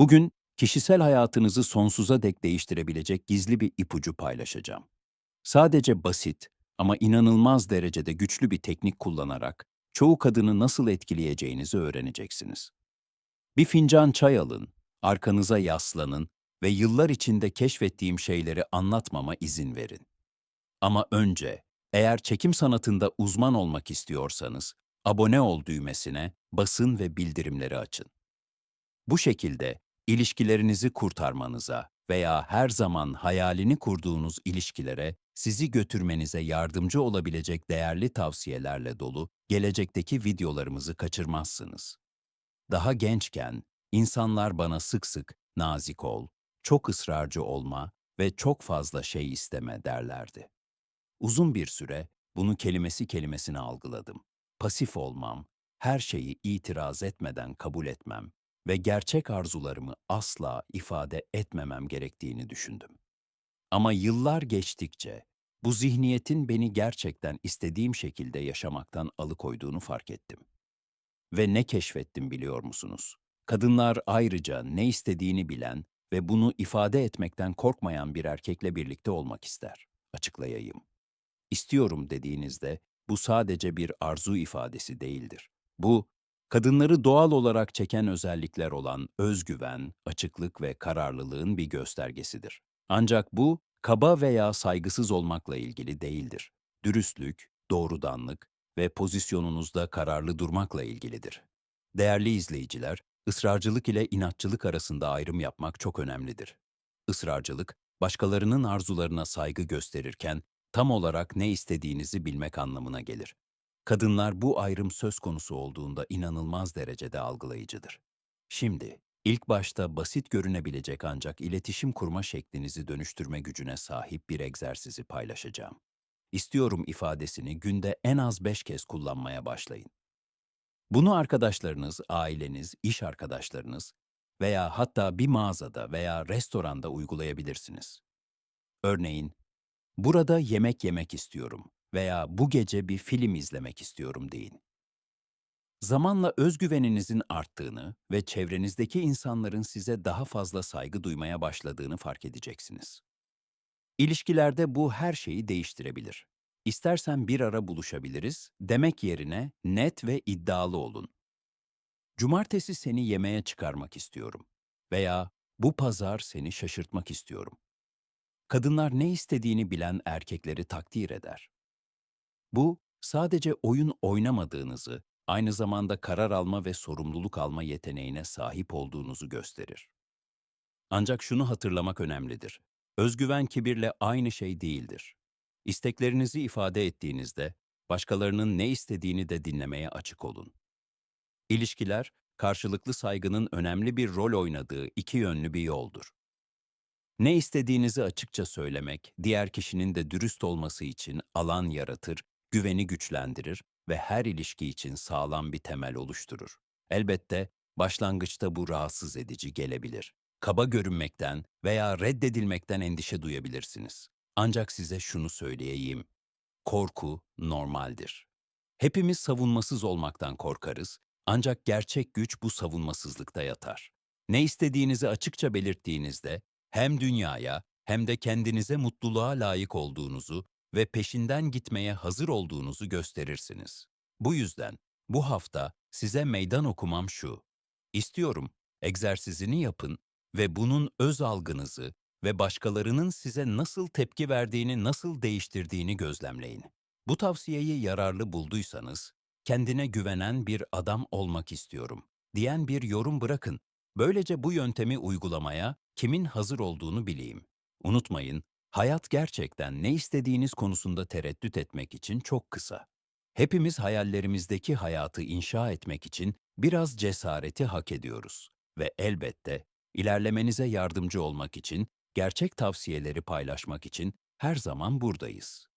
Bugün kişisel hayatınızı sonsuza dek değiştirebilecek gizli bir ipucu paylaşacağım. Sadece basit ama inanılmaz derecede güçlü bir teknik kullanarak çoğu kadını nasıl etkileyeceğinizi öğreneceksiniz. Bir fincan çay alın, arkanıza yaslanın ve yıllar içinde keşfettiğim şeyleri anlatmama izin verin. Ama önce, eğer çekim sanatında uzman olmak istiyorsanız, abone ol düğmesine basın ve bildirimleri açın. Bu şekilde ilişkilerinizi kurtarmanıza veya her zaman hayalini kurduğunuz ilişkilere sizi götürmenize yardımcı olabilecek değerli tavsiyelerle dolu gelecekteki videolarımızı kaçırmazsınız. Daha gençken insanlar bana sık sık nazik ol, çok ısrarcı olma ve çok fazla şey isteme derlerdi. Uzun bir süre bunu kelimesi kelimesine algıladım. Pasif olmam, her şeyi itiraz etmeden kabul etmem ve gerçek arzularımı asla ifade etmemem gerektiğini düşündüm. Ama yıllar geçtikçe bu zihniyetin beni gerçekten istediğim şekilde yaşamaktan alıkoyduğunu fark ettim. Ve ne keşfettim biliyor musunuz? Kadınlar ayrıca ne istediğini bilen ve bunu ifade etmekten korkmayan bir erkekle birlikte olmak ister. Açıklayayım. İstiyorum dediğinizde bu sadece bir arzu ifadesi değildir. Bu, kadınları doğal olarak çeken özellikler olan özgüven, açıklık ve kararlılığın bir göstergesidir. Ancak bu, kaba veya saygısız olmakla ilgili değildir. Dürüstlük, doğrudanlık ve pozisyonunuzda kararlı durmakla ilgilidir. Değerli izleyiciler, ısrarcılık ile inatçılık arasında ayrım yapmak çok önemlidir. Israrcılık, başkalarının arzularına saygı gösterirken tam olarak ne istediğinizi bilmek anlamına gelir. Kadınlar bu ayrım söz konusu olduğunda inanılmaz derecede algılayıcıdır. Şimdi, ilk başta basit görünebilecek ancak iletişim kurma şeklinizi dönüştürme gücüne sahip bir egzersizi paylaşacağım. İstiyorum ifadesini günde en az beş kez kullanmaya başlayın. Bunu arkadaşlarınız, aileniz, iş arkadaşlarınız veya hatta bir mağazada veya restoranda uygulayabilirsiniz. Örneğin, Burada yemek yemek istiyorum veya bu gece bir film izlemek istiyorum deyin. Zamanla özgüveninizin arttığını ve çevrenizdeki insanların size daha fazla saygı duymaya başladığını fark edeceksiniz. İlişkilerde bu her şeyi değiştirebilir. İstersen bir ara buluşabiliriz demek yerine net ve iddialı olun. Cumartesi seni yemeğe çıkarmak istiyorum veya bu pazar seni şaşırtmak istiyorum. Kadınlar ne istediğini bilen erkekleri takdir eder. Bu, sadece oyun oynamadığınızı, aynı zamanda karar alma ve sorumluluk alma yeteneğine sahip olduğunuzu gösterir. Ancak şunu hatırlamak önemlidir. Özgüven kibirle aynı şey değildir. İsteklerinizi ifade ettiğinizde, başkalarının ne istediğini de dinlemeye açık olun. İlişkiler, karşılıklı saygının önemli bir rol oynadığı iki yönlü bir yoldur. Ne istediğinizi açıkça söylemek, diğer kişinin de dürüst olması için alan yaratır, güveni güçlendirir ve her ilişki için sağlam bir temel oluşturur. Elbette başlangıçta bu rahatsız edici gelebilir. Kaba görünmekten veya reddedilmekten endişe duyabilirsiniz. Ancak size şunu söyleyeyim. Korku normaldir. Hepimiz savunmasız olmaktan korkarız ancak gerçek güç bu savunmasızlıkta yatar. Ne istediğinizi açıkça belirttiğinizde hem dünyaya hem de kendinize mutluluğa layık olduğunuzu ve peşinden gitmeye hazır olduğunuzu gösterirsiniz. Bu yüzden bu hafta size meydan okumam şu. İstiyorum, egzersizini yapın ve bunun öz algınızı ve başkalarının size nasıl tepki verdiğini nasıl değiştirdiğini gözlemleyin. Bu tavsiyeyi yararlı bulduysanız, kendine güvenen bir adam olmak istiyorum diyen bir yorum bırakın. Böylece bu yöntemi uygulamaya kimin hazır olduğunu bileyim. Unutmayın, hayat gerçekten ne istediğiniz konusunda tereddüt etmek için çok kısa. Hepimiz hayallerimizdeki hayatı inşa etmek için biraz cesareti hak ediyoruz ve elbette ilerlemenize yardımcı olmak için, gerçek tavsiyeleri paylaşmak için her zaman buradayız.